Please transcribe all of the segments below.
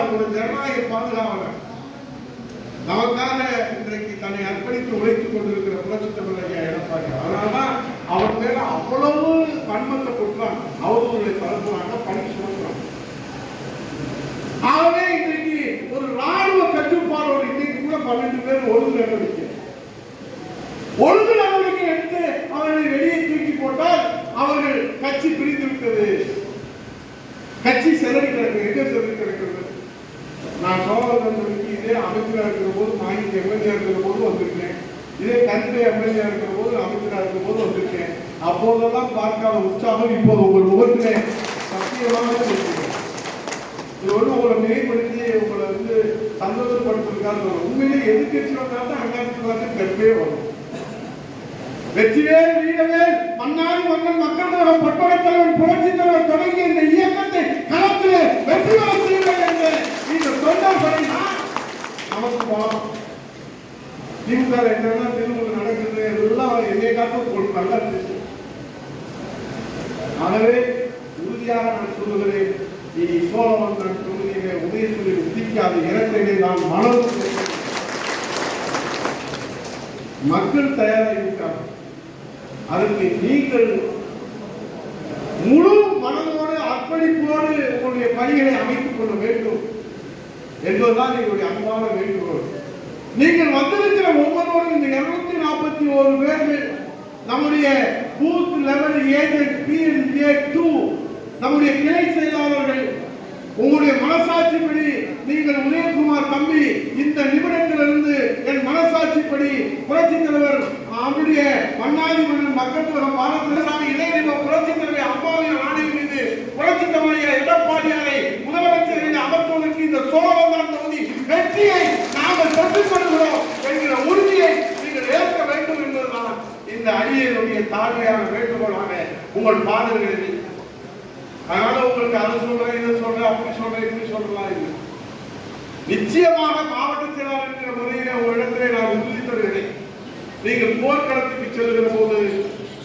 ஒரு ஜனநாயக பாதுகாவலர். நமக்காக இன்றைக்கு தன்னை அர்ப்பணித்து உழைத்துக் கொண்டிருக்கிற புரட்சி தமிழ் எடப்பாடி. அதனால்தான் அவர் மேல அவ்வளவு வன்மத்தை கொட்டுறாங்க. அவர்களை பரப்புறாங்க பணி சுமத்துறாங்க. ஆகவே இன்றைக்கு ஒரு ராணுவ கட்டுப்பாடோடு இன்னைக்கு கூட பன்னெண்டு பேர் ஒழுங்கு நடவடிக்கை. ஒழுங்கு நடவடிக்கை எடுத்து அவர்களை வெளியே தூக்கி போட்டால் அவர்கள் கட்சி பிரிந்து விட்டது. கட்சி சிதறி கிடக்கு நான் சோழர்களுக்கு இதே அமைச்சராக இருக்கிற போது மாநில எம்எல்ஏ இருக்கிற போது வந்திருக்கேன். இதே கருத்தை எம்எல்ஏ இருக்கிற போது அமைச்சராக இருக்கிற போது வந்திருக்கேன். அப்போதெல்லாம் பார்க்காத உற்சாகம் இப்போது உங்கள் முகத்திலே சத்தியமாக இருக்கிறேன் இது ஒன்று உங்களை மேம்படுத்தி உங்களை வந்து சந்தோஷப்படுத்திருக்காங்க உண்மையிலே எதிர்கட்சியோட வந்தால் கற்பே அங்காட்சி வரும். வெற்றிவேல் வீரவேல் மன்னாடி மன்னன் மக்கள் தலைவர் தலைவர் புரட்சி நமக்கு போலாம் திமுக என்னன்னா திருமணம் நடக்கிறது எல்லாம் எங்கே காட்டும் நல்லா இருந்துச்சு. ஆகவே உறுதியாக நான் சொல்லுகிறேன் நீ சோழவன் நான் தொகுதியிலே உதயத்துறை உதிக்காத இரட்டையை நான் மனம் மக்கள் தயாராகிவிட்டார்கள் அதற்கு நீங்கள் முழு மனதோடு அர்ப்பணிப்போடு உங்களுடைய பணிகளை அமைத்துக் கொள்ள வேண்டும். என்பதுதான் எங்களுடைய அன்பான வேண்டுகோள். நீங்கள் வந்திருக்கிற ஒவ்வொருவரும் இந்த இருநூத்தி நாற்பத்தி ஒரு பேர்கள் நம்முடைய booth level agent B L A two நம்முடைய கிளை செயலாளர்கள் உங்களுடைய மனசாட்சிப்படி நீங்கள் உதயகுமார் தம்பி இந்த நிமிடத்திலிருந்து என் மனசாட்சிப்படி புரட்சி தலைவர் அவருடைய மன்னாதி மன்னன் மக்கள் தலைவர் புரட்சி தலைவர் அம்மாவின் ஆணை மீது புரட்சி தலைவர் இந்த அடியனுடைய தாழ்மையான வேண்டுகோளாக உங்கள் பாடல்கள் அதனால உங்களுக்கு அதை சொல்றேன் இதை சொல்றேன் அப்படி சொல்றேன் இப்படி சொல்றலாம் இல்லை நிச்சயமாக மாவட்ட செயலாளர் என்கிற முறையிலே உங்களிடத்திலே நான் உறுதி தருகிறேன். நீங்கள் போர்க்களத்துக்கு செல்கிற போது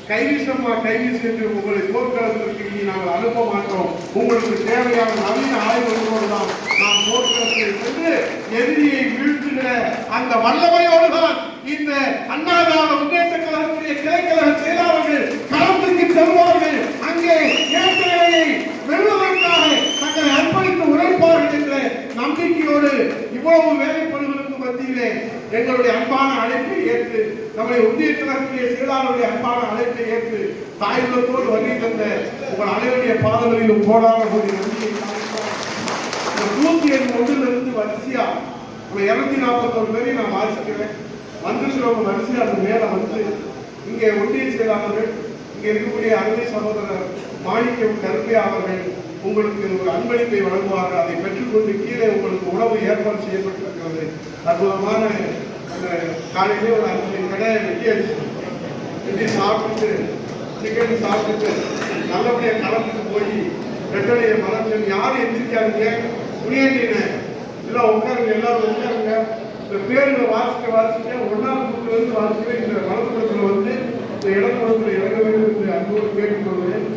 கைவீசமா கைவீசு என்று உங்களை போர்க்களத்திற்கு நாங்கள் அனுப்ப மாட்டோம். உங்களுக்கு தேவையான நவீன ஆய்வுகளோடு தான் நாம் போர்க்களத்தில் சென்று எதிரியை வீழ்த்துகிற அந்த வல்லமையோடு தான் இந்த அண்ணாதான முன்னேற்ற கழகத்துடைய கிளைக்கழக செயலாளர்கள் களத்துக்கு செல்வார்கள். அங்கே ஏற்கனவே வெல்வதற்காக தங்களை அர்ப்பணித்து உழைப்பார்கள் என்ற நம்பிக்கையோடு இவ்வளவு வேலைப்படுவதற்கு மத்தியிலே எங்களுடைய அன்பான அழைப்பை ஏற்று நம்முடைய ஒன்றிய கழகத்துடைய செயலாளருடைய அன்பான அழைப்பை ஏற்று தாயுள்ளத்தோடு வருகை தந்த உங்கள் அனைவருடைய பாதங்களிலும் போடாத ஒரு நன்றியை நூத்தி எண்பது ஒன்றுல இருந்து வரிசையா நம்ம இருநூத்தி நாற்பத்தொரு பேரையும் நான் வாசிக்கிறேன். வந்திருக்கிறவங்க மனசு அந்த மேல வந்து இங்கே ஒன்றிய செயலாளர்கள் இங்கே இருக்கக்கூடிய அருமை சகோதரர் மாணிக்கம் கருப்பே அவர்கள் உங்களுக்கு ஒரு அன்பளிப்பை வழங்குவார்கள். அதை பெற்றுக்கொண்டு கீழே உங்களுக்கு உணவு ஏற்பாடு செய்யப்பட்டிருக்கிறது. அற்புதமான அந்த காலையிலே ஒரு அஞ்சு கடை வெட்டி அடிச்சு வெட்டி சாப்பிட்டு சிக்கன் சாப்பிட்டு நல்லபடியாக கலந்துட்டு போய் ரெட்டடைய மலர்ச்சி யார் எந்திரிக்காதீங்க? புனியண்டின எல்லாம் உட்காருங்க எல்லாரும் உட்காருங்க. இந்த பேருங்க வாசிக்க வாசிக்க ஒன்றாம் இருந்து வாசிக்க இந்த மலப்புறத்தில் வந்து இந்த இடப்புறத்தில் இறங்க வேண்டும் என்று அன்போடு கேட்டுக்கொள்கிறேன்.